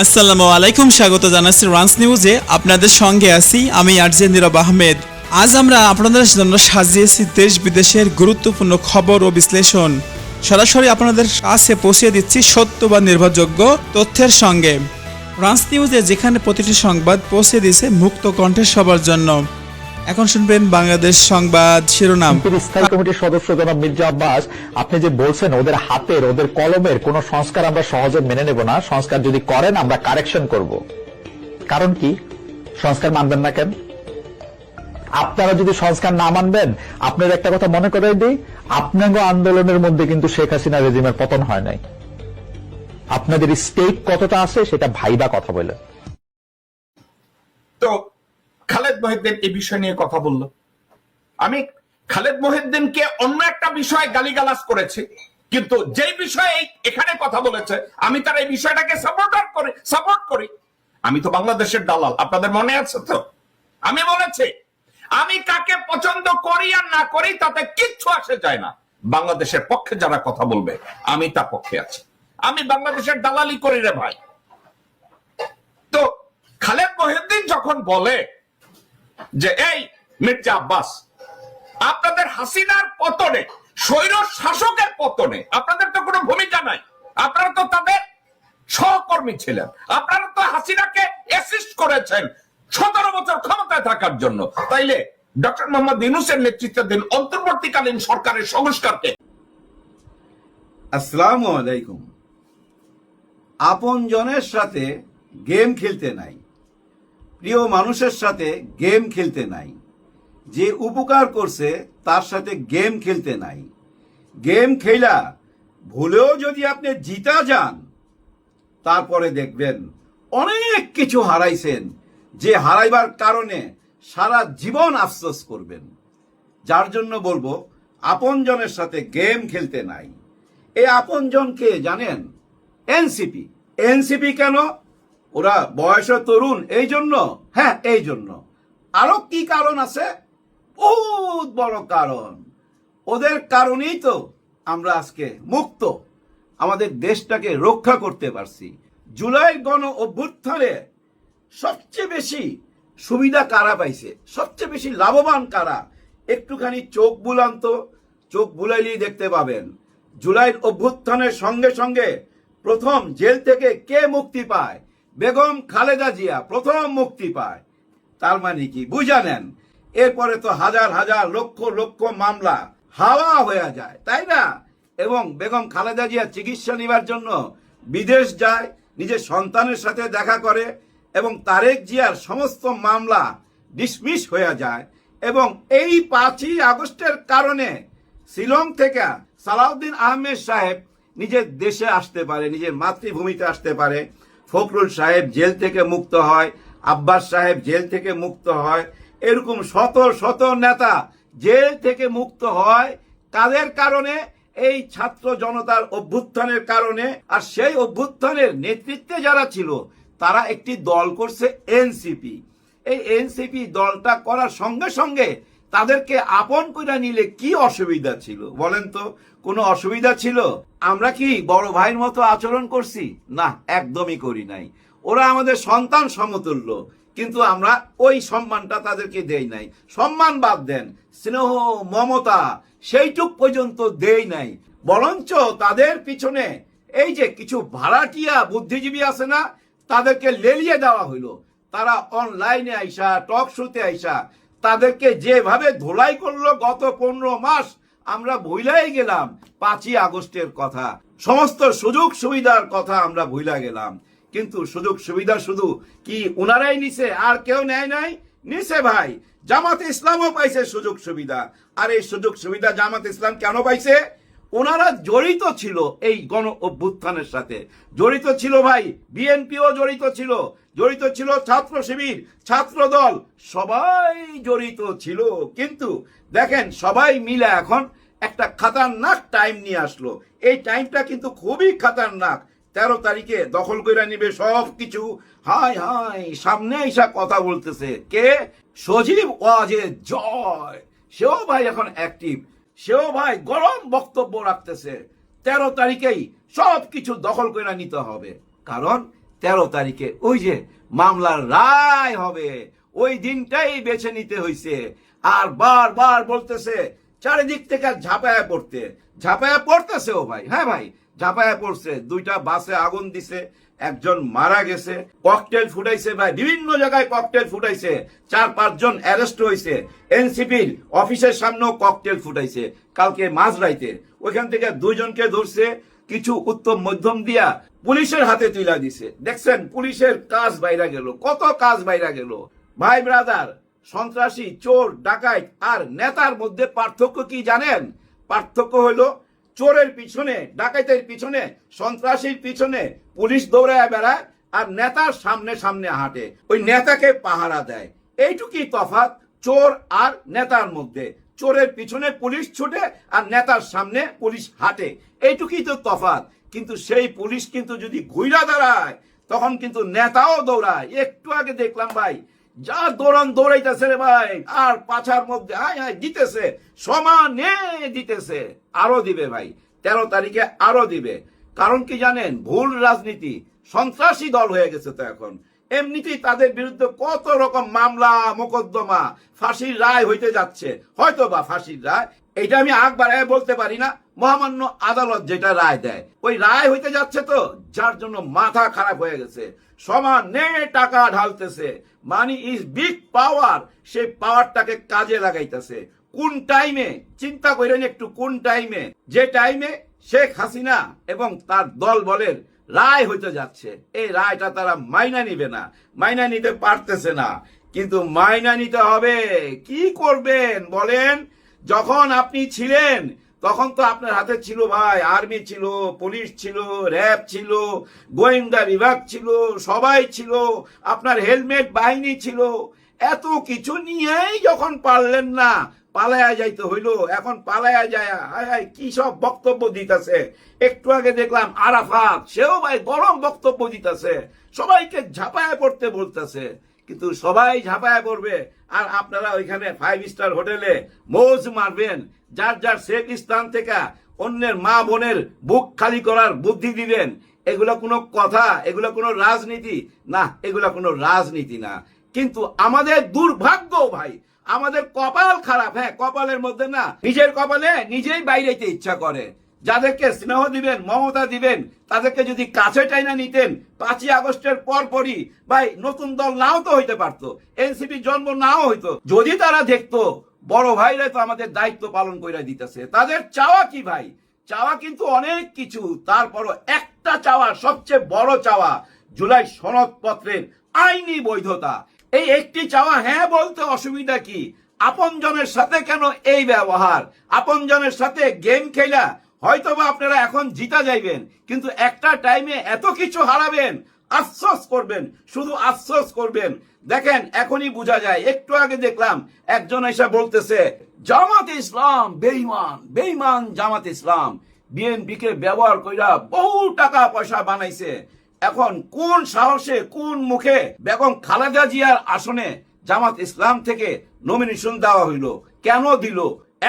আসসালামু আলাইকুম, স্বাগত জানাচ্ছি রান্স নিউজে আপনাদের সঙ্গে আছি আমি আরজে আহমেদ। আজ আমরা আপনাদের জন্য সাজিয়েছি দেশ বিদেশের গুরুত্বপূর্ণ খবর ও বিশ্লেষণ। সরাসরি আপনাদের কাছে পৌঁছে দিচ্ছি সত্য বা নির্ভরযোগ্য তথ্যের সঙ্গে। ফ্রান্স নিউজে যেখানে প্রতিটি সংবাদ পৌঁছে দিয়েছে মুক্ত কণ্ঠের সবার জন্য। এখন শুনবেন বাংলাদেশ সংবাদ শিরোনাম। স্থায়ী কমিটির সদস্য জনাব মির্জা আব্বাস আপনি যে বলছেন ওদের হাতের ওদের কলমের কোন সংস্কার আমরা সহজে মেনে নেব না। সংস্কার যদি করেন আমরা কারেকশন করব। কারণ কি? সংস্কার মানবেন না কেন? আপনারা যদি সংস্কার না মানবেন আপনার একটা কথা মনে করাই দিই আপনার আন্দোলনের মধ্যে কিন্তু শেখ হাসিনা রেজিমের পতন হয় নাই। আপনাদের স্টেক কতটা আছে সেটা ভাইবা কথা বলে। তো খালেদ মহিদ্দিন এই বিষয় নিয়ে কথা বলল। আমি খালেদ মহিদ্দিনকে অন্য একটা বিষয়ে গালিগালাজ করেছি, কিন্তু যেই বিষয়ে এখানে কথা বলেছে, আমি তার এই বিষয়টাকে সাপোর্টার করি সাপোর্ট করি। আমি তো বাংলাদেশের দালাল, আপনাদের মনে আছে তো? আমি বলেছি, আমি কাকে পছন্দ করি আর না করি তাতে কিচ্ছু আসে যায় না। বাংলাদেশের পক্ষে যারা কথা বলবে, আমি তার পক্ষে আছি। আমি বাংলাদেশের দালালি করি রে ভাই। তো খালেদ মহিউদ্দিন যখন বলে যে এই মির্জা আব্বাস, আপনাদের হাসিনার পতনে, স্বৈর শাসকের পতনে আপনাদের তো কোনো ভূমিকা নাই। আপনারা তো তাদের সহকর্মী ছিলেন। আপনারা তো হাসিনাকে অ্যাসিস্ট করেছেন সতেরো বছর ক্ষমতায় থাকার জন্য। তাইলে ডক্টর মোহাম্মদ ইউনুসের নেতৃত্বাধীন অন্তর্বর্তীকালীন সরকারের সংস্কারকে। আসসালামু আলাইকুম। আপন জনের সাথে গেম খেলতে নাই। প্রিয় মানুষের সাথে গেম খেলতে নাই। যে উপকার করছে, তার সাথে গেম খেলতে নাই। গেম খেলা, ভুলেও যদি আপনি জিতা যান, তারপরে দেখবেন অনেক কিছু হারাইছেন, যে হারাইবার কারণে সারা জীবন আফসোস করবেন। যার জন্য বলব, আপনজনের সাথে গেম খেলতে নাই। এই আপনজন কে জানেন, এনসিপি। এনসিপি কেন? ওরা বয়স তরুণ, এই জন্য? হ্যাঁ এই জন্য। আরও কি কারণ আছে? বহুত বড় কারণ। ওদের কারণেই তো আমরা আজকে মুক্ত। আমাদের দেশটাকে রক্ষা করতে পারছি। জুলাই গণ অভ্যুত্থানে সবচেয়ে বেশি সুবিধা কারা পাইছে? সবচেয়ে বেশি লাভবান কারা? একটুখানি চোখ বুলান তো। চোখ বুলাইলেই দেখতে পাবেন। জুলাইয়ের অভ্যুত্থানের সঙ্গে সঙ্গে প্রথম জেল থেকে কে মুক্তি পায়? বেগম খালেদা জিয়া প্রথম মুক্তি পায়। তার মানে কি? বুঝা নেন এরপরে তো হাজার হাজার লক্ষ লক্ষ মামলা হাওয়া হয়ে যায়, তাই না? এবং বেগম খালেদা জিয়া চিকিৎসা নেবার জন্য বিদেশ যায়, নিজের সন্তানের সাথে দেখা করে এবং তারেক জিয়ার সমস্ত মামলা ডিসমিস হয়ে যায়। এবং এই পাঁচই আগস্টের কারণে শিলং থেকে সালাউদ্দিন আহমেদ সাহেব নিজের দেশে আসতে পারে, নিজের মাতৃভূমিতে আসতে পারে। ফখরুল সাহেব জেল থেকে মুক্ত হয়, আব্বাস সাহেব জেল থেকে মুক্ত হয়, এরকম শত শত নেতা জেল থেকে মুক্ত হয়, তাদের কারণে, এই ছাত্র জনতার অভ্যুত্থানের কারণে, আর সেই অভ্যুত্থানের নেতৃত্বে যারা ছিল, তারা একটি দল করছে এনসিপি। এই এনসিপি দলটা করার সঙ্গে সঙ্গে তাদেরকে আপন করে নিলে কি অসুবিধা ছিল? বলেন তো, কোনো অসুবিধা ছিল? আমরা কি বড় ভাইয়ের মতো আচরণ করছি? না, একদমই করি নাই। ওরা আমাদের সন্তান সমতুল্য, কিন্তু আমরা ওই সম্মানটা তাদেরকে দেই নাই। সম্মান বাদ দেন, স্নেহ, মমতা, সেইটুক পর্যন্ত দেই নাই। বরঞ্চ তাদের পিছনে এই যে কিছু ভাড়াটিয়া বুদ্ধিজীবী আছে না, তাদেরকে লেলিয়ে দেওয়া হইল। তারা অনলাইনে আইসা টক শোতে আইসা তাদেরকে যেভাবে ধোলাই করল গত পনেরো মাস, আমরা ভুলাই গেলাম পাঁচই আগস্টের কথা। সমস্ত সুযোগ সুবিধার কথা আমরা ভুলা গেলাম। কিন্তু সুযোগ সুবিধা শুধু কি উনারাই নিছে, আর কেউ নেয় নাই? নিছে ভাই। জামাত ইসলামও পাইছে সুযোগ সুবিধা। আর এই সুযোগ সুবিধা জামাত ইসলাম কেন পাইছে? ওনারা জড়িত ছিল এই গণ অভ্যুত্থানের সাথে। জড়িত ছিল ভাই, বিএনপিও জড়িত ছিল। জড়িত ছিল ছাত্র শিবির, ছাত্র দল। সবাই জড়িত ছিল, কিন্তু দেখেন সবাই মিলে এখন একটা খাতারনাক টাইম নিয়ে আসলো। এই টাইমটা কিন্তু খুবই খাতারনাক। তেরো তারিখে দখল করে নিবে সব কিছু হাই হাই সামনে এসা কথা বলতেছে। কে? সজীব ওয়াজে জয়। সেও ভাই এখন অ্যাক্টিভ সেও ভাই গরম বক্তব্য রাখতেছে। তেরো তারিখেই সব কিছু দখল করে নিতে হবে। কারণ তেরো তারিখে। ওই যে মামলার রায় হবে। ওই দিনটাই বেছে নিতে হয়েছে আর বারবার বলতেছে, চারিদিক থেকে ঝাঁপায়া পড়তে। ঝাঁপায়া পড়তেছে ও ভাই। হ্যাঁ ভাই, ঝাঁপায়া পড়ছে। দুইটা বাসে আগুন দিছে, একজন মারা গেছে, ককটেল ফুটাইছে ভাই। বিভিন্ন জায়গায় ককটেল ফুটাইছে। চার, পাঁচজন অ্যারেস্ট হয়েছে এনসিপির অফিসের সামনেও ককটেল ফুটাইছে। কালকে মাঝরাইতে। ওইখান থেকে দুইজনকে ধরছে। কিছু উত্তম মধ্যম দিয়া পুলিশের হাতে তুলা দিছে। দেখছেন, পুলিশের কাজ বাইরা গেল। কত কাজ বাইরা গেল? ভাই ব্রাদার সন্ত্রাসী, চোর ডাকাইত আর নেতার মধ্যে পার্থক্য কি জানেন? পার্থক্য হলো চোরের পিছনে ডাকাইতের পিছনে, সন্ত্রাসীর পিছনে পুলিশ দৌড়ায় বেড়ায় আর নেতার সামনে সামনে হাঁটে। ওই নেতাকে পাহারা দেয়। এইটুকুই তফাৎ চোর আর নেতার মধ্যে। চোরের পিছনে পুলিশ ছুটে আর নেতার সামনে পুলিশ হাঁটে। এইটুকুই তো তফাৎ। কিন্তু সেই পুলিশ কিন্তু যদি ঘুইরা দাঁড়ায়, তখন কিন্তু নেতাও দৌড়ায়। একটু আগে দেখলাম ভাই, যা দৌড়ান দৌড়াইতেছে রে ভাই, আর পাছার মধ্যে, আয় আয়, দিতেছে, সমানে দিতেছে, আরও দিবে ভাই, তেরো তারিখে আরও দিবে। কারণ কি জানেন, ভুল রাজনীতি, সন্ত্রাসী দল হয়ে গেছে তো এখন। এমনিতেই তাদের বিরুদ্ধে কত রকম মামলা, মোকদ্দমা, ফাঁসির রায় হইতে যাচ্ছে। হয়তো বা ফাঁসির রায় এটা আমি আগ বাড়ায় বলতে পারি না, মহামান্য আদালত যেটা রায় দেয়। ওই রায় হইতে যাচ্ছে তো, যার জন্য মাথা খারাপ হয়ে গেছে। সমানে টাকা ঢালতেছে মানি ইজ বিগ পাওয়ার সেই পাওয়ারটাকে কাজে লাগাইতেছে। কোন টাইমে চিন্তা করেন একটু, কোন টাইমে যে টাইমে শেখ হাসিনা এবং তার দল বলের রায় হইতে যাচ্ছে। এই রায়টা তারা মাইনা নিবে না, মাইনা নিতে পারতেছে না। কিন্তু মাইনা নিতে হবে। কি করবেন বলেন? যখন আপনি ছিলেন, তখন তো আপনার হাতে ছিল ভাই, আর্মি ছিল, পুলিশ ছিল, র্যাব ছিল, গোয়েন্দা বিভাগ ছিল, সবাই ছিল, আপনার হেলমেট, বাহিনী ছিল। এত কিছু নিয়েই যখন পারলেন না, পালায়া যাইতে হইল। এখন পালায়া যায়, হায় হায়, কি সব বক্তব্য দিতেছে। একটু আগে দেখলাম আরাফাত, সেও ভাই গরম বক্তব্য দিতেছে। সবাইকে ঝাঁপায় পড়তে বলতেছে। কিন্তু সবাই ঝাঁপায় পড়বে। আর আপনারা ওইখানে ফাইভ স্টার হোটেলে মৌজ মারবেন। যার যার সেফ স্থান থেকে অন্যের মা বোনের বুক খালি করার বুদ্ধি দিবেন, এগুলো কোনো কথা, এগুলো কোনো রাজনীতি। না, এগুলো কোনো রাজনীতি না। কিন্তু আমাদের দুর্ভাগ্য ভাই, আমাদের কপাল খারাপ হ্যাঁ কপালের মধ্যে না, নিজের কপালে নিজেই বাইরেতে ইচ্ছা করে। যাদেরকে স্নেহ দিবেন, মমতা দিবেন, তাদেরকে যদি কাছে টাইনা নিতেন, পাঁচই আগস্টের পর পরই ভাই, নতুন দল নাও তো হইতে পারতো, এনসিপি জন্ম নাও হইতো। যদি তারা দেখতো, বড় ভাইরা তো আমাদের দায়িত্ব পালন করে দিতেছে। তাদের চাওয়া কি ভাই? চাওয়া কিন্তু অনেক কিছু, তারপরও একটা চাওয়া, সবচেয়ে বড় চাওয়া, জুলাই সনদপত্রের আইনি বৈধতা। এই একটি চাওয়া হ্যাঁ বলতে অসুবিধা কি? আপনজনের সাথে কেন এই ব্যবহার? আপনজনের সাথে গেম খেলা হয়তোবা আপনারা এখন জিতা যাইবেন, কিন্তু একটা টাইমে এত কিছু হারাবেন, আফসোস করবেন, শুধু আফসোস করবেন। দেখেন, এখনই বোঝা যায়, একটু আগে দেখলাম একজন এসে বলতেছে, জামাত ইসলাম বেইমান বেইমান জামাত ইসলাম বিএনপি কে ব্যবহার কইরা বহু টাকা পয়সা বানাইছে। এখন কোন সাহসে, কোন মুখে বেগম খালেদা জিয়ার আসনে জামাত ইসলাম থেকে নমিনেশন দেওয়া হইল? কেন দিল?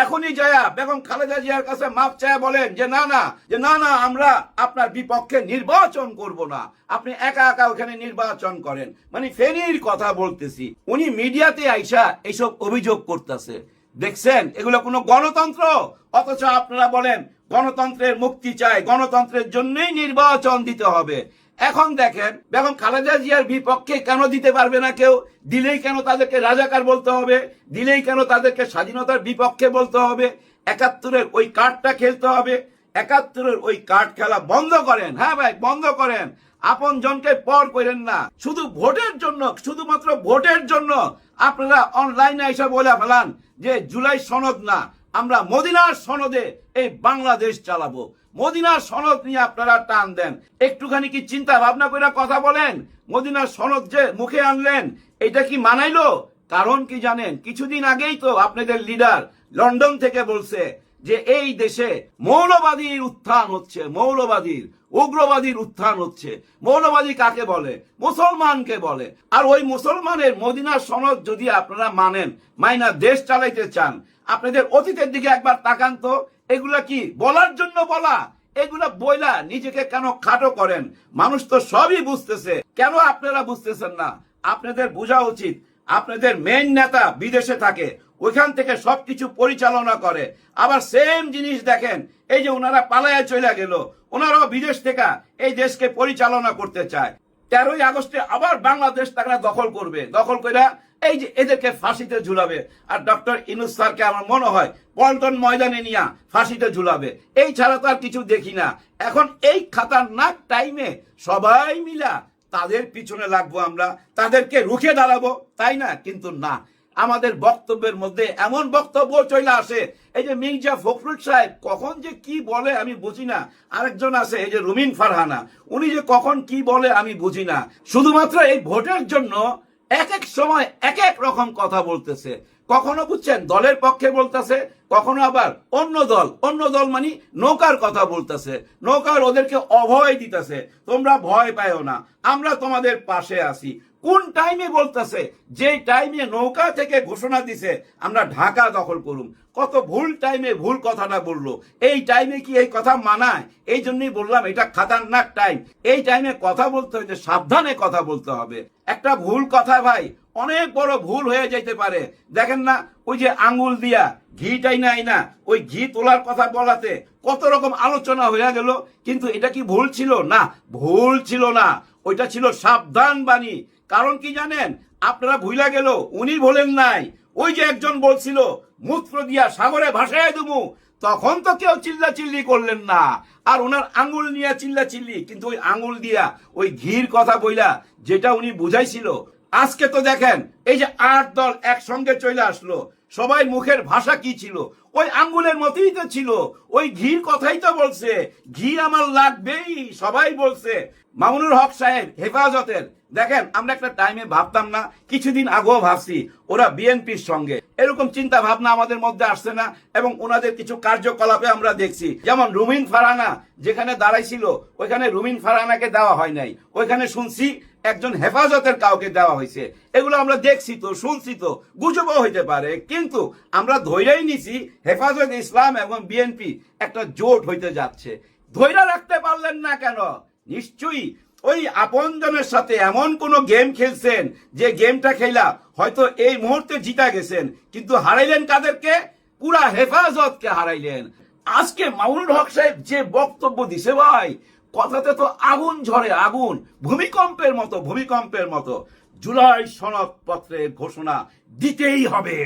এখনই যায়া বেগম খালেদা জিয়ার কাছে মাপ চায় বলেন যে, না না, যে, না না, আমরা আপনার বিপক্ষে নির্বাচন করব না। আপনি একা একা ওখানে নির্বাচন করেন। মানে ফেনীর কথা বলতেছি। উনি মিডিয়াতে আইসা এইসব অভিযোগ করতেছে। দেখছেন? এগুলো কোনো গণতন্ত্র? অথচ আপনারা বলেন, গণতন্ত্রের মুক্তি চাই। গণতন্ত্রের জন্যই নির্বাচন দিতে হবে। এখন দেখেন, বেগম খালেদা জিয়ার বিপক্ষে কেন দিতে পারবে না কেউ? দিলেই কেন তাদেরকে রাজাকার বলতে হবে? দিলেই কেন তাদেরকে স্বাধীনতার বিপক্ষে বলতে হবে? একাত্তরের ওই কার্ডটা খেলতে হবে? একাত্তরের ওই কার্ড খেলা বন্ধ করেন। হ্যাঁ ভাই, বন্ধ করেন। আপন জনকে পর করেন না। শুধু ভোটের জন্য, শুধুমাত্র ভোটের জন্য আপনারা অনলাইনে এসে বলে ফেলান যে জুলাই সনদ না। আমরা মদিনার সনদে এই বাংলাদেশ চালাবো। মদিনার সনদ নিয়ে আপনারা টান দেন। একটুখানি কি চিন্তা ভাবনা করে কথা বলেন? মদিনার সনদ যে মুখে আনলেন, এটা কি মানাইলো? কারণ কি জানেন, কিছুদিন আগেই তো আপনাদের লিডার লন্ডন থেকে বলছে যে এই দেশে মৌলবাদীর উত্থান হচ্ছে, মৌলবাদীর, উগ্রবাদীর উত্থান হচ্ছে। মৌলবাদী কাকে বলে? মুসলমানকে বলে। আর ওই মুসলমানের মদিনার সনদ যদি আপনারা মানেন, মাইনা দেশ চালাইতে চান আপনাদের অতীতের দিকে একবার তাকান তো, এগুলা কি বলার জন্য বলা? এগুলা বইলা নিজেকে কেন খাটো করেন? মানুষ তো সবই বুঝতেছে। কেন আপনারা বুঝতেছেন না? আপনাদের বোঝা উচিত। আপনাদের মেইন নেতা বিদেশে থাকে, ওইখান থেকে সবকিছু পরিচালনা করে। আবার সেম জিনিস দেখেন, এই যে ওনারা পালায়া চলে গেল, ওনারাও বিদেশ থেকে এই দেশকে পরিচালনা করতে চায়। তেরোই আগস্টে আবার বাংলাদেশ তারা দখল করবে। দখল করে এই যে এদেরকে ফাঁসিতে ঝুলাবে। আর ডক্টর ইনুস স্যারকে আমার মনে হয় পল্টন ময়দানে নিয়ে ফাঁসিতে ঝুলাবে। এই ছাড়া তো আর কিছু দেখি না। এখন এই খাতারনাক টাইমে সবাই মিলা তাদের পিছনে লাগবো আমরা। তাদেরকে রুখে দাঁড়াবো, তাই না? কিন্তু না। আমাদের বক্তব্যের মধ্যে এমন বক্তব্য চলে আসে। এই যে মির্জা ফখরুল সাহেব কখন যে কি বলে আমি বুঝি না। আরেকজন আছে, এই যে রুমিন ফারহানা। উনি যে কখন কি বলে আমি বুঝি না। শুধুমাত্র এই ভোটের জন্য এক এক সময় এক এক রকম কথা বলতেছে। কখনো বুঝছেন, দলের পক্ষে বলতেছে, কখনো আবার অন্য দল। অন্য দল মানে নৌকার কথা বলতেছে। নৌকার ওদেরকে অভয় দিতেছে। তোমরা ভয় পাইও না। আমরা তোমাদের পাশে আছি। কোন টাইমে বলতেছে? যে টাইমে নৌকা থেকে ঘোষণা দিছে, আমরা ঢাকা দখল করুম। কত ভুল টাইমে ভুল কথাটা বলল। এই টাইমে কি এই কথা মানায়? এই জন্যই বললাম, এটা খাতারনাক টাইম এই টাইমে কথা বলতে হইতে সাবধানে কথা বলতে হবে। একটা ভুল কথা ভাই, অনেক বড় ভুল হয়ে যাইতে পারে। দেখেন না, ওই যে আঙ্গুল দিয়া ঘিটাই নাই না, ওই ঘি তোলার কথা বলাতে কত রকম আলোচনা হয়ে গেল। কিন্তু এটা কি ভুল ছিল? না, ভুল ছিল না। ওইটা ছিল সাবধান বাণী কারণ কি জানেন? আপনারা ভুলা গেল, উনি বলেন নাই। ওই যে একজন বলছিল মূত্র দিয়া সাগরে ভাসায় দেবো তখন তো কেউ চিল্লা চিল্লি করলেন না। আর ওনার আঙ্গুল নিয়ে চিল্লা চিল্লি কিন্তু ওই আঙ্গুল দিয়া, ওই ঘির কথা বইলা যেটা উনি বুঝাইছিল। আজকে তো দেখেন, এই যে আট দল একসঙ্গে চলে আসলো, সবাই মুখের ভাষা কি ছিল? ওই আঙ্গুলের মতোই তো ছিল। ওই ঘির কথাই তো বলছে, ঘি আমার লাগবেই সবাই বলছে। মামুনুর হক সাহেব, হেফাজতের দেখেন, আমরা একটা টাইমে ভাবতাম না, কিছুদিন আগেও ভাবছি, ওরা বিএনপির সঙ্গে। এরকম চিন্তা ভাবনা আমাদের মধ্যে আসছে না এবং ওনাদের কিছু কার্যকলাপে আমরা দেখছি। যেমন রুমিন ফারানা, যেখানে দাঁড়াইছিল, ওইখানে রুমিন ফারানাকে দেওয়া হয় নাই। ওইখানে শুনছি একজন হেফাজতের কাউকে দেওয়া হয়েছে। এগুলো আমরা দেখছি তো, শুনছি তো, গুজবও হইতে পারে। কিন্তু আমরা ধৈর্যই নিছি হেফাজত ইসলাম এবং বিএনপি একটা জোট হইতে যাচ্ছে। ধৈর্য রাখতে পারলেন না কেন? নিশ্চয়ই ওই আপনজনের সাথে এমন কোন গেম খেলছেন যে গেমটা খেলা হয়তো এই মুহূর্তে জিতা গেছেন, কিন্তু হারাইলেন কাদেরকে? পুরা হেফাজতকে হারাইলেন। আজকে মামুনুল হক সাহেব যে বক্তব্য দিছে ভাই, কথাতে তো আগুন ঝরে, আগুন। ভূমিকম্পের মতো ভূমিকম্পের মতো। জুলাই সনদপত্রের ঘোষণা দিতেই হবে।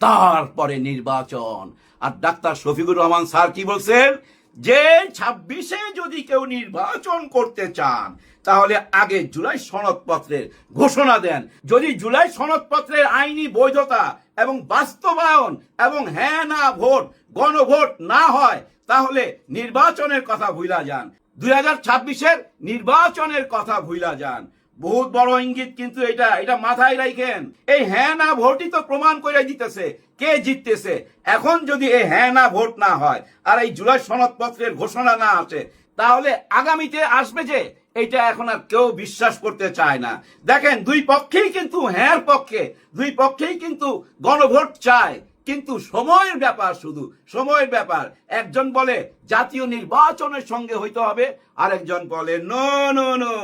তারপরে নির্বাচন। আর ডাক্তার শফিকুর রহমান স্যার কি বলছেন? যে ছাব্বিশে যদি কেউ নির্বাচন করতে চান, তাহলে আগে জুলাই সনদপত্রের ঘোষণা দেন। যদি জুলাই সনদপত্রের আইনি বৈধতা এবং বাস্তবায়ন এবং হ্যাঁ না ভোট, গণভোট না হয়, তাহলে নির্বাচনের কথা ভুলা যান। দুই হাজার ছাব্বিশের নির্বাচনের কথা ভুলা যান। বহুত বড় ইঙ্গিত, কিন্তু এটা এটা মাথায় রাখেন এই হ্যাঁ না, ভোটই তো প্রমাণ করে দিতেছে, কে জিততেছে। এখন যদি এই হ্যাঁ না, ভোট না হয়, আর এই জুলাই সনদপত্রের ঘোষণা না আসে, তাহলে আগামীতে আসবে যে এটা এখন আর কেউ বিশ্বাস করতে চায় না। দেখেন, দুই পক্ষেই কিন্তু হ্যাঁ পক্ষে, দুই পক্ষেই কিন্তু গণভোট চায়, কিন্তু সময়ের ব্যাপার শুধু, সময়ের ব্যাপার। একজন বলে, জাতীয় নির্বাচনের সঙ্গে হইতে হবে আরেকজন বলে, নো নো নো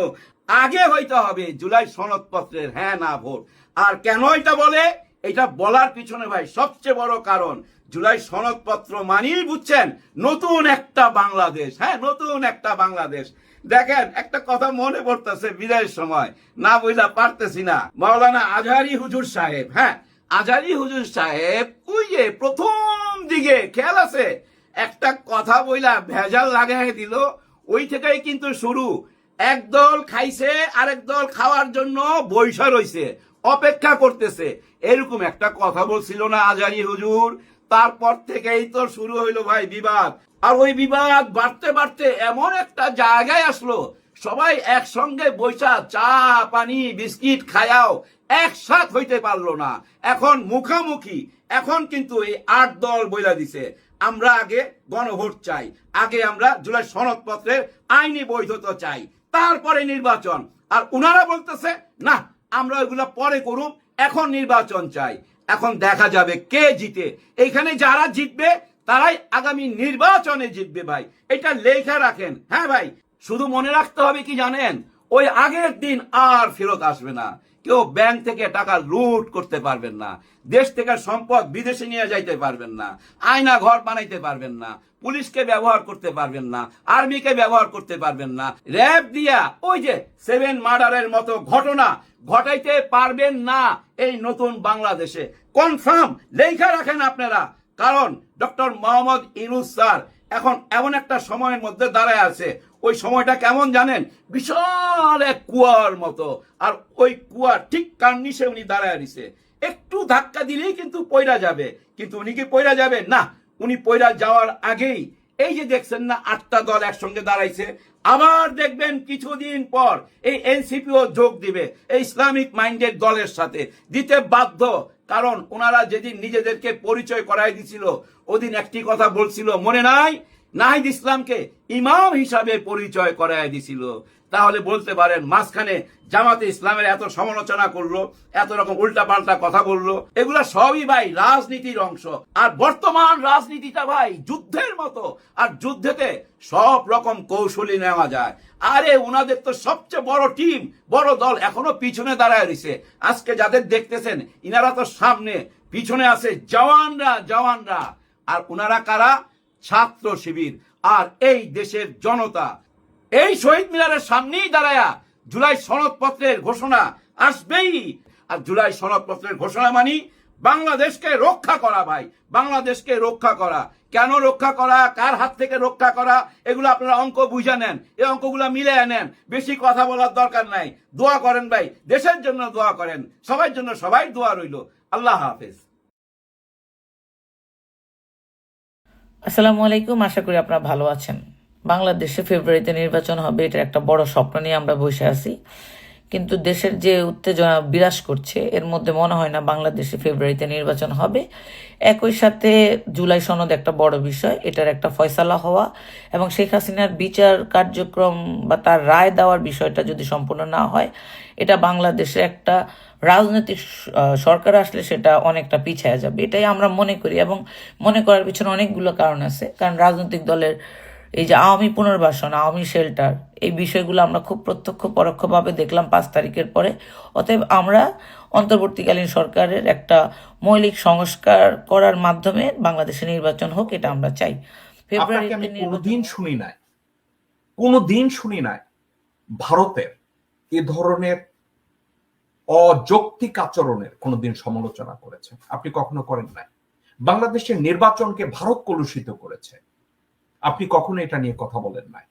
আগে হইতে হবে জুলাই সনদপত্রের হ্যাঁ না ভোট। আর কেন এটা বলে? এটা বলার পিছনে ভাই সবচেয়ে বড় কারণ, জুলাই সনদপত্র মানেই বুঝছেন? নতুন একটা বাংলাদেশ হ্যাঁ নতুন একটা বাংলাদেশ। দেখেন, একটা কথা মনে পড়তেছে বিদায়ের সময়। না বুঝলা, পারতেছি না। মাওলানা আজহারি হুজুর সাহেব হ্যাঁ আজারি হুজুর সাহেব, ওই যে প্রথম দিকে, খেয়াল আছে? একটা কথা বইলা ভেজাল লাগাই দিল, ওই থেকেই কিন্তু শুরু। এক দল খাইছে, আরেক দল খাওয়ার জন্য বৈশা রইছে, অপেক্ষা করতেছে। এরকম একটা কথা বলছিল না আজারি হুজুর। তারপর থেকেই তো শুরু হইল ভাই বিবাদ। আর ওই বিবাদ বাড়তে বাড়তে এমন একটা জায়গায় আসলো। সবাই একসঙ্গে বৈশা চা, পানি, বিস্কিট খায়াও একসাথ হইতে পারল না। এখন মুখামুখি। এখন কিন্তু এই আট দল বইলা দিছে। আমরা আগে গণভোট চাই। আগে আমরা জুলাই সনদপত্রের আইনি বৈধতা চাই। তারপরে নির্বাচন। আর উনারা বলতেছে, না, আমরা ওইগুলো পরে করুম এখন নির্বাচন চাই। এখন দেখা যাবে কে জিতে। এইখানে যারা জিতবে, তারাই আগামী নির্বাচনে জিতবে ভাই। এটা লেখা রাখেন। হ্যাঁ ভাই, শুধু মনে রাখতে হবে কি জানেন? ওই আগের দিন আর ফেরত আসবে না। কেউ ব্যাংক থেকে টাকা লুট করতে পারবেন না। দেশ থেকে সম্পদ বিদেশে নিয়ে যাইতে পারবেন না। আয়না ঘর বানাইতে পারবেন না। পুলিশকে ব্যবহার করতে পারবেন না। আর্মিকে ব্যবহার করতে পারবেন না। র্যাব দিয়া ওই যে সেভেন মার্ডারের মতো ঘটনা ঘটাইতে পারবেন না এই নতুন বাংলাদেশে। কনফার্ম, লেখা রাখেন আপনারা। কারণ ডক্টর মোহাম্মদ ইনুস স্যার এখন এমন একটা সময়ের মধ্যে দাঁড়ায় আছে। ওই সময়টা কেমন জানেন? বিশাল এক কুয়ার মতো। আর ওই কুয়ার ঠিক কার্নিশে উনি দাঁড়ায় নিছে একটু ধাক্কা দিলেই কিন্তু পয়রা যাবে। কিন্তু উনি কি পয়রা যাবে? না, উনি পয়রা যাওয়ার আগেই এই যে দেখছেন না, আটটা দল একসঙ্গে দাঁড়াইছে। আবার দেখবেন কিছুদিন পর এই এনসিপিও যোগ দিবে এই ইসলামিক মাইন্ডেড দলের সাথে। দিতে বাধ্য, কারণ ওনারা যেদিন নিজেদেরকে পরিচয় করাই দিছিল, ওদিন একটি কথা বলছিল, মনে নাই? নাহিদ ইসলামকে ইমাম হিসাবে পরিচয় করাই দিছিল। তাহলে বলতে পারেন মাঝখানে জামাতে ইসলামের এত সমালোচনা করল, এত রকম উল্টাপাল্টা কথা বলল, এগুলা সবই ভাই রাজনীতির অংশ। আর বর্তমান রাজনীতিটা ভাই যুদ্ধের মতো। আর যুদ্ধেতে সব রকম কৌশলী নেওয়া যায়। আরে উনাদের তো সবচেয়ে বড় টিম, বড় দল এখনও পিছনে দাঁড়ায় রয়েছে। আজকে যাদের দেখতেছেন, ইনারা তো সামনে, পিছনে আছে জওয়ানরা জওয়ানরা। আর উনারা কারা? ছাত্র শিবির। আর এই দেশের জনতা এই শহীদ মিনারের সামনেই দাঁড়ায়া জুলাই সনদপত্রের ঘোষণা আসবেই। আর জুলাই সনদপত্রের ঘোষণা মানি বাংলাদেশকে রক্ষা করা ভাই, বাংলাদেশকে রক্ষা করা। কেন রক্ষা করা? কার হাত থেকে রক্ষা করা? এগুলো আপনারা অঙ্ক বুঝে নেন। এই অঙ্কগুলো মিলে নেন। বেশি কথা বলার দরকার নাই। দোয়া করেন ভাই। দেশের জন্য দোয়া করেন। সবার জন্য সবাই দোয়া রইল। আল্লাহ হাফেজ। আসসালামু আলাইকুম। আশা করি আপনারা ভালো আছেন। বাংলাদেশে ফেব্রুয়ারিতে নির্বাচন হবে এটা একটা বড় স্বপ্ন নিয়ে আমরা বসে আছি। কিন্তু দেশের যে উত্তেজনা বিরাজ করছে, এর মধ্যে মনে হয় না বাংলাদেশে ফেব্রুয়ারিতে নির্বাচন হবে। একই সাথে জুলাই সনদ একটা বড় বিষয়, এটার একটা ফয়সালা হওয়া এবং শেখ হাসিনার বিচার কার্যক্রম বা তার রায় দেওয়ার বিষয়টা যদি সম্পূর্ণ না হয়, এটা বাংলাদেশে একটা রাজনৈতিক সরকার আসলে সেটা অনেকটা পিছিয়ে যাবে, এটাই আমরা মনে করি। এবং মনে করার পিছনে অনেকগুলো কারণ আছে, কারণ রাজনৈতিক দলের এই যে আওয়ামী পুনর্বাসন আওয়ামী শেল্টার এই বিষয়গুলো আমরা খুব প্রত্যক্ষ পরোক্ষভাবে দেখলাম পাঁচ তারিখের পরে। অতএব আমরা অন্তর্বর্তীকালীন সরকারের একটা মৌলিক সংস্কার করার মাধ্যমে বাংলাদেশে নির্বাচন হোক এটা আমরা চাই। ফেব্রুয়ারিতে কোনোদিন শুনি নাই কোনোদিন শুনি নাই ভারতের এ ধরনের অযৌক্তিক আচরণের কোনোদিন সমালোচনা করেছে। আপনি কখনো করেন নাই। বাংলাদেশের নির্বাচনকে ভারত কলুষিত করেছে। আপনি কখনো এটা নিয়ে কথা বলেন নাই।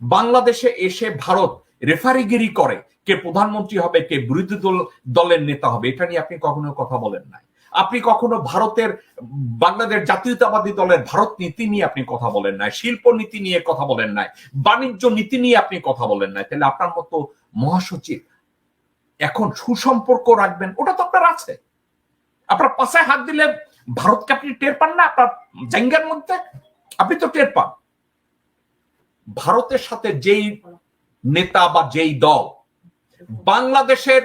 বাংলাদেশে এসে ভারত রেফারিগিরি করে কে প্রধানমন্ত্রী হবে, কে বিরোধী দল, দলের নেতা হবে, এটা নিয়ে আপনি কখনো কথা বলেন নাই। আপনি কখনো ভারতের, বাংলাদেশ জাতীয়তাবাদী দলের ভারত নীতি নিয়ে আপনি কথা বলেন নাই, শিল্প নীতি নিয়ে কথা বলেন নাই, বাণিজ্য নীতি নিয়ে আপনি কথা বলেন নাই, তাহলে আপনার মতো মহাসচিব এখন সুসম্পর্ক রাখবেন, ওটা তো আপনার আছে। আপনার পাশে হাত দিলে ভারতকে আপনি টের পান না, আপনার জাঙ্গার মধ্যে? আপনি তো টের পান। ভারতের সাথে যেই নেতা বা যেই দল বাংলাদেশের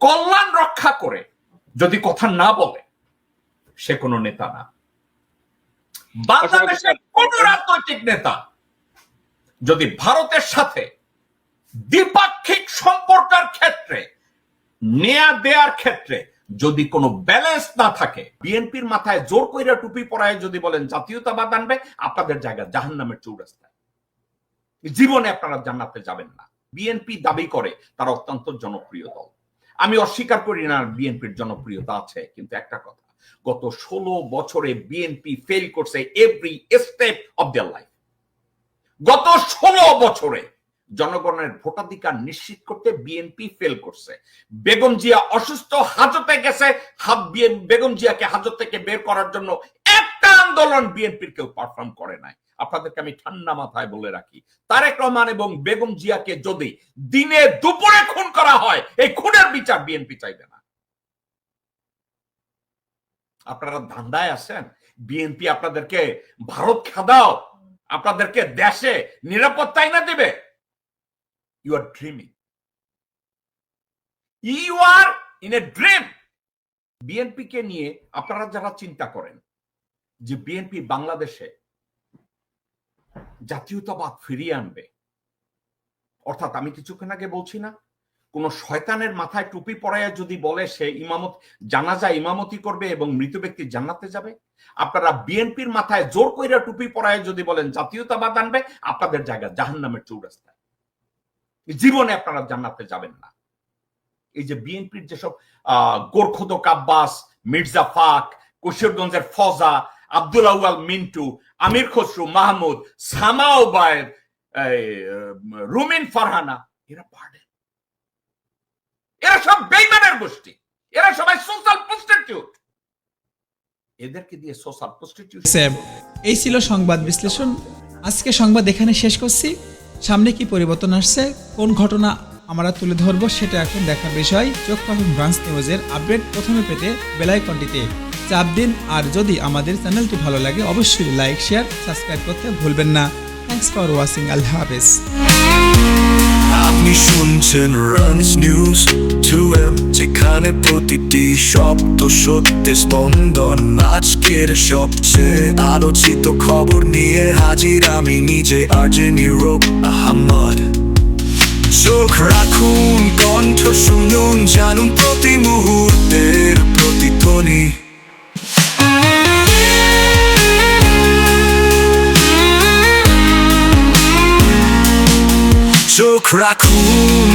কল্যাণ রক্ষা করে যদি কথা না বলে সে কোনো নেতা না। বাংলাদেশের কোন রাজনৈতিক নেতা যদি ভারতের সাথে দ্বিপাক্ষিক সম্পর্কের ক্ষেত্রে নেয়া দেয়ার ক্ষেত্রে যদি কোনো ব্যালেন্স না থাকে, বিএনপির মাথায় জোর কইরা টুপি পরায় যদি বলেন জাতীয়তাবাদ আনবে, আপনাদের জায়গা জাহান নামের চৌরাস্তায়। জীবনে আপনারা জান্নাতে যাবেন না। বিএনপি দাবি করে, তারা অত্যন্ত জনপ্রিয় দল। আমি অস্বীকার করি না বিএনপির জনপ্রিয়তা আছে, কিন্তু একটা কথা, গত ষোলো বছরে বিএনপি ফেল করছে every step of their life গত ষোলো বছরে জনগণের ভোটাধিকার নিশ্চিত করতে বিএনপি ফেল করছে। বেগম জিয়া অসুস্থ, হাজতে গেছে। বেগম জিয়াকে হাজত থেকে বের করার জন্য একটা আন্দোলন বিএনপির কেউ পারফর্ম করে নাই। আপনাদেরকে আমি ঠান্ডা মাথায় বলে রাখি, তারেক রহমান এবং বেগম জিয়াকে যদি দিনে দুপুরে খুন করা হয়, এই খুনের বিচার বিএনপি চাইবে না। আপনারা ধান্দায় আছেন? বিএনপি আপনাদেরকে ভারত খাদাও, আপনাদেরকে দেশে নিরাপত্তাই না দেবে? You are dreaming you are in a dream BNP কে নিয়ে আপনারা যারা চিন্তা করেন যে বিএনপি বাংলাদেশে জাতীয়তাবাদ ফিরিয়ে আনবে, অর্থাৎ আমি কিছুক্ষণ আগে বলছি না, কোন শয়তানের মাথায় টুপি পরাইয়া যদি বলে সে ইমামত, জানাজা ইমামতি করবে এবং মৃত ব্যক্তি জান্নাতে যাবে, আপনারা বিএনপির মাথায় জোর কইরা টুপি পরায় যদি বলেন জাতীয়তাবাদ আনবে, আপনাদের জায়গা জাহান্নামের চৌরাস্তায়। জীবনে আপনারা জান্নাতে যাবেন না। এই যে বিএনপির যেসব আহ গোরখদ কাব্বাস মির্জা ফাক কুশিরগঞ্জের ফজা আব্দুল আউয়াল মিন্টু আমির খসরু মাহমুদ সামা উম, রুমিন ফারহানা এরা পার্টে। এরা সব বেইমানের গোষ্ঠী। এরা সবাই সোশ্যাল প্রস্টিটিউট। এদেরকে দিয়ে সোশ্যাল প্রস্টিটিউট এই ছিল সংবাদ বিশ্লেষণ। আজকে সংবাদ এখানে শেষ করছি। সামনে কি পরিবর্তন আসছে? কোন ঘটনা আমরা তুলে ধরবো সেটা এখন দেখার বিষয়। চোখ রাখুন ব্রাঞ্চ নিউজের আপডেট প্রথমে পেতে বেলাইকনটিতে চাপ দিন। আর যদি আমাদের চ্যানেলটি ভালো লাগে, অবশ্যই লাইক, শেয়ার, সাবস্ক্রাইব করতে ভুলবেন না। থ্যাংকস ফর ওয়াচিং আল্লাহ হাফেজ। আপনি শুনছেন রানস নিউজ টু যেখানে প্রতিটি শব্দ সত্যি স্পন্দন। আজকের সবচেয়ে আলোচিত খবর নিয়ে হাজির আমি নিজে আর্জে নিরোপ আহমদ। চোখ রাখুন, কণ্ঠ শুনুন, জানুন প্রতি মুহূর্তের প্রতিধ্বনি চোখ রাখুন